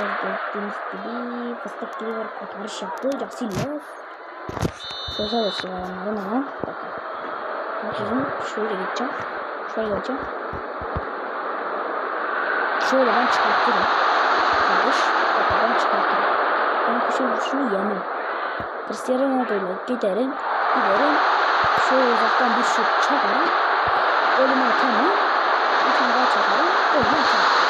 arkadaşlar gördüğünüz gibi fıstık gibi bir kurtarış yaptı. Casillas. Söze basıyor adamların ama. Bakın. Bakın şöyle gideceğim. Şöyle gideceğim. Şöyle ben çıkartırım. Kardeş. Bakın ben çıkartırım. Ben kuşun vuruşunu yemem. Cristiano Ronaldo'yla giderim. Giderim. Şöyle uzaktan bir şut çakarım. Golümü atamam. Bir tane daha çakarım. Golümü atamam.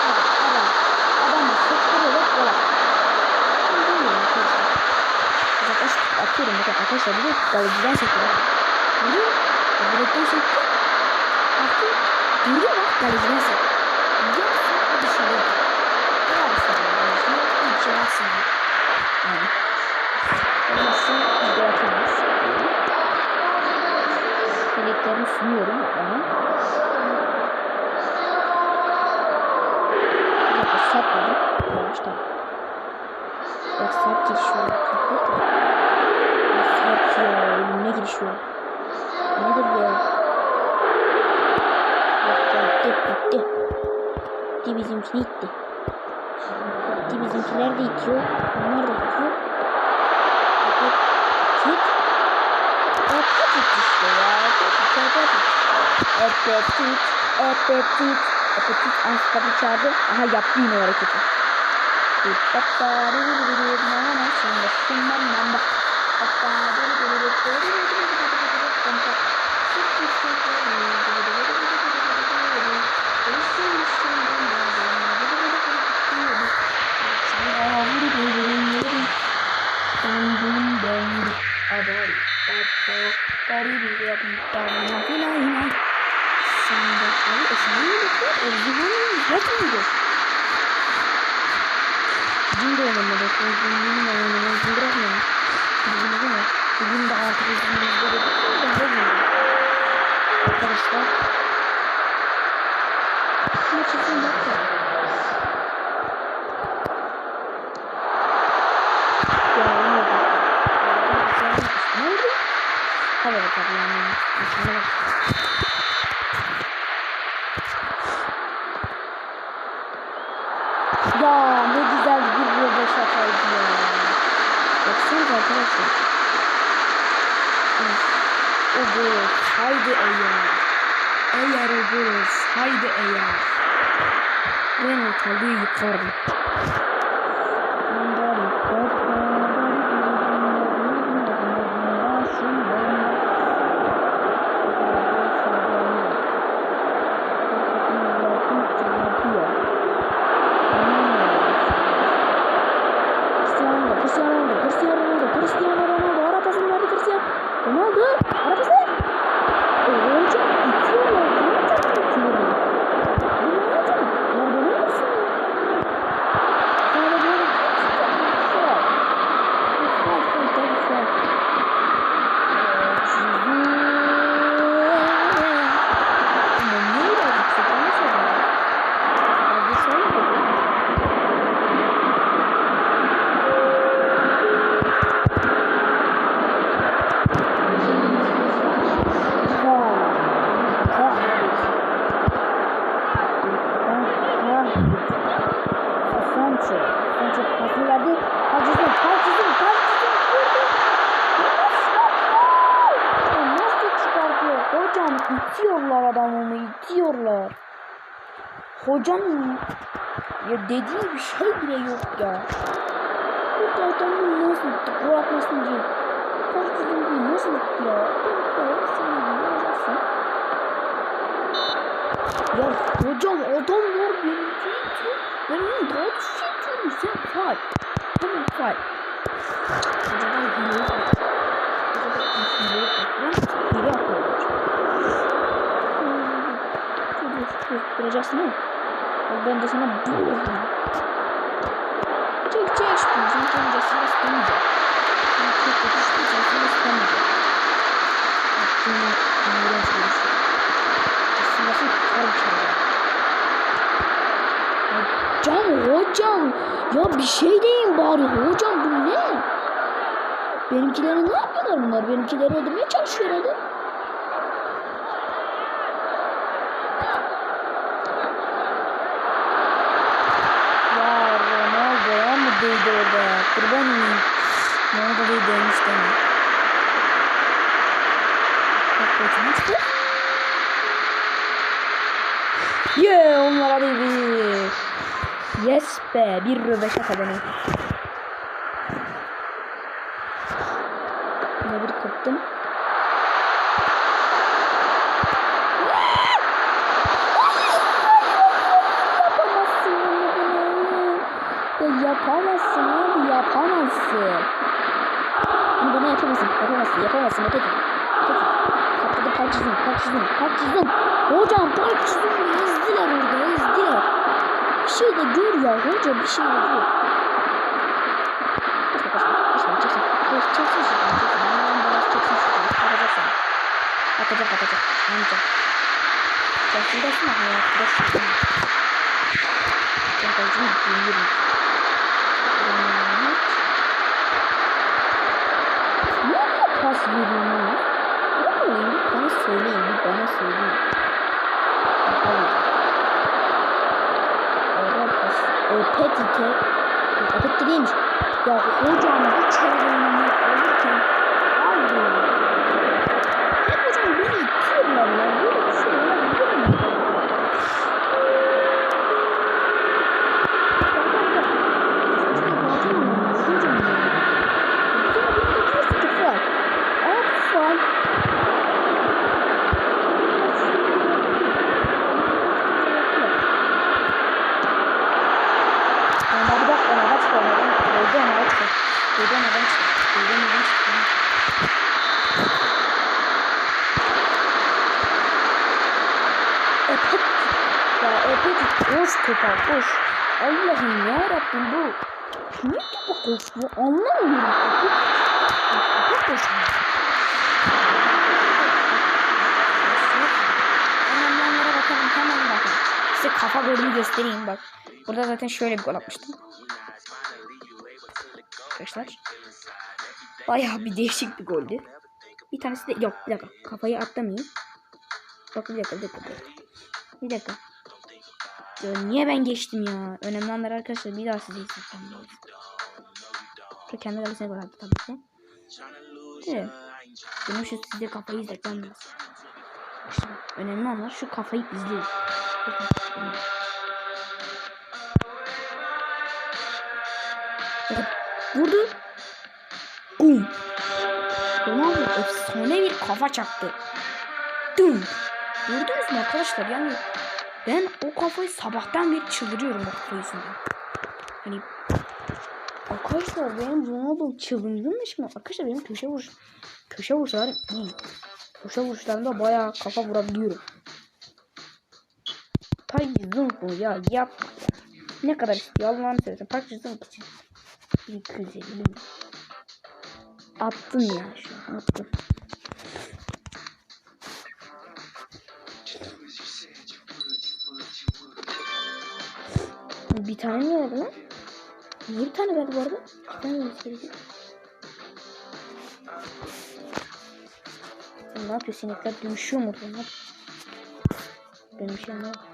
çekiyorum. Bakın arkadaşlar bir de kalıcıdan çekiyorum. Burada direkten çektim. Baktım. Durdu bak kalıcıdan çektim. Yapsın bir şey yok. Ne yapsın? Bir şey yapsın. Evet. Olmazsa video atamaz. Dileklerimi sunuyorum ona. Bakın sap dedim. Tamam işte. Bak sap geçiyor. Kapatın sert ya. Girişiyor. Nedir ya? Bak gitti gitti. Gitti bizimkini itti. Gitti bizimkiler de itiyor. Onlar da itiyor. Git. Git. Apetit işte ya. Apetit, apetit. Apetit, apetit. Apetit ansiklopedi çağırdı. Aha yaptı yine o hareketi. Bir dakika, bir bir bir bir bir bir bir bir bir bir bir Динго на модах, динго на модах, динго на модах. Bugün değil mi? Bugün de artık izlemeniz gerekiyor. Arkadaşlar. Şimdi çıkın bakın. Hadi bakalım. Hadi bakalım. Baksanıza arkadaşlar. O gol haydi eğer. Eğer o gol haydi eğer. Ben ortalığı yıkarım. Cristiano Ronaldo, Cristiano Ronaldo, Cristiano Ronaldo, Cristiano Ronaldo. Ara pasını verdi Cristiano. Ronaldo, ara pası. Oo, çok itiyorlar. Bunu çok itiyorlar. Bu ne yapacağım? Lan bu ne yapsın ya? Sana böyle Fuat. Fuat, Fuat, tabii Fuat. Ama niye birazcık sıkılmış ya? Hadi sen de. Sancho. Sancho pasını verdi. Haciz'in, Haciz'in, Haciz'in vurdu. Ya Nasıl çıkartıyor? Hocam itiyorlar adamımı, itiyorlar. Hocam ya dediği bir şey bile yok ya. Burada adamı nasıl itti? Gol atmasın diye. Haciz'in nasıl itti ya? Ben. Ya hocam adam var beni itiyor. Ben onu daha düşürtüyorum. Sen fight. Tamam fight. Hocadan hile yok. Hocadan hile yok. Ben hile yapıyorum. Kıracaksın ha? Bak ben de sana bu vurayım. Çek çek şunu. Sen kendisini istemeyecek. Sen çok kötü işte kendisini istemeyecek. Aklına iğrenç bir şey. Aslında sen tutarım çağırıyor. Hocam hocam ya bir şey deyin bari hocam bu ne? Benimkileri ne yapıyorlar bunlar? Benimkileri öldürmeye çalışıyor herhalde. Ya Ronaldo ya değdi orada ya. Kurban olayım. Ne oldu diye değmiş deme. Bak koçum açtı. Yeah onlara değdi. Yes be. Bir röveşe kadını. Yine bir kaptım. Yapamazsın bunu. Ya yapamazsın abi yapamazsın. Bunu bana yapamazsın. Yapamazsın. Öteki. Öteki. Patladı parçasın. Parçasın. Parçasın. Hocam parçasın. Ezdiler orada. Ezdiler. Bir şey de gör ya. Hoca bir şey de gör. Kaçma kaçma. Kaçma. Çeksin. Çeksin. Çeksin. Biraz çeksin şuradan. Atacak. Atacak atacak. Anca. Ya şuradasın ama hayatta şuradan. Ben kalcım dinliyorum. Ne ya? Ne oluyor? Bir bana söyleyin. Bir bana söyleyin. Bakalım. E, Petit'e. Yok, Petit değilmiş. Ya hocam bu çevreyi alırken abi. Hep hocam beni itiyorlar ya. Böyle bir şey olabilir mi? Epek ya epek koş topa koş. Allah'ım ya Rabbim bu. Niye topa koşuyor anlamıyorum. Epek. Size kafa golümü göstereyim bak. Burada zaten şöyle bir gol atmıştım. Arkadaşlar. Bayağı bir değişik bir goldü. Bir tanesi de yok bir dakika kafayı atlamayayım. Bak bir dakika bir dakika. Bir dakika. Ya niye ben geçtim ya? Önemli anlar arkadaşlar bir daha size. Şu kendi kalesine gol attı tabii ki. De. Benim şu size kafayı izletmem lazım. Önemli anlar şu kafayı izleyin. Vurdu. Bum. Ronaldo efsane bir kafa çaktı. Dum. Gördünüz mü arkadaşlar yani ben o kafayı sabahtan beri çıldırıyorum o kafa yüzünden. Hani arkadaşlar benim Ronaldo çıldırmış mı? Arkadaşlar benim köşe vuruş köşe vuruşlarım iyi. Köşe vuruşlarında bayağı kafa vurabiliyorum. Tay zınk mı ya yapma ya. Ne kadar istiyor Allah'ını seversen. Park zınk için. 250 mi? Attın ya şu an attın. Bir tane mi verdi lan? Bir tane verdi bu arada? Bir tane mi verdi? Ne yapıyor? Sinekler dönüşüyor mu yapıyor? Benim bir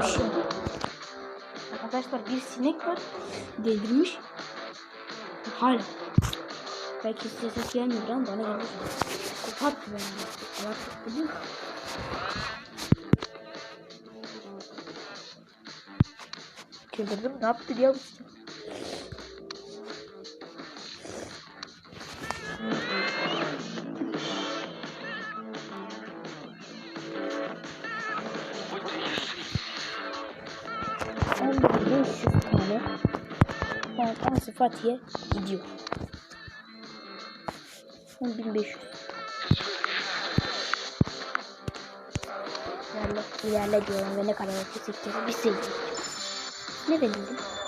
Delirmiş ya. Arkadaşlar bir sinek var. Delirmiş. Hala. Belki size ses gelmiyor ama bana geliyor. Koparttı beni. Biliyor musun? Çıldırdım. Ne yaptı biliyor musun? Fati'ye gidiyor. 10.500. İlerle, ilerle diyorum ve ne kadar ötesi bir şey. Ne verildi?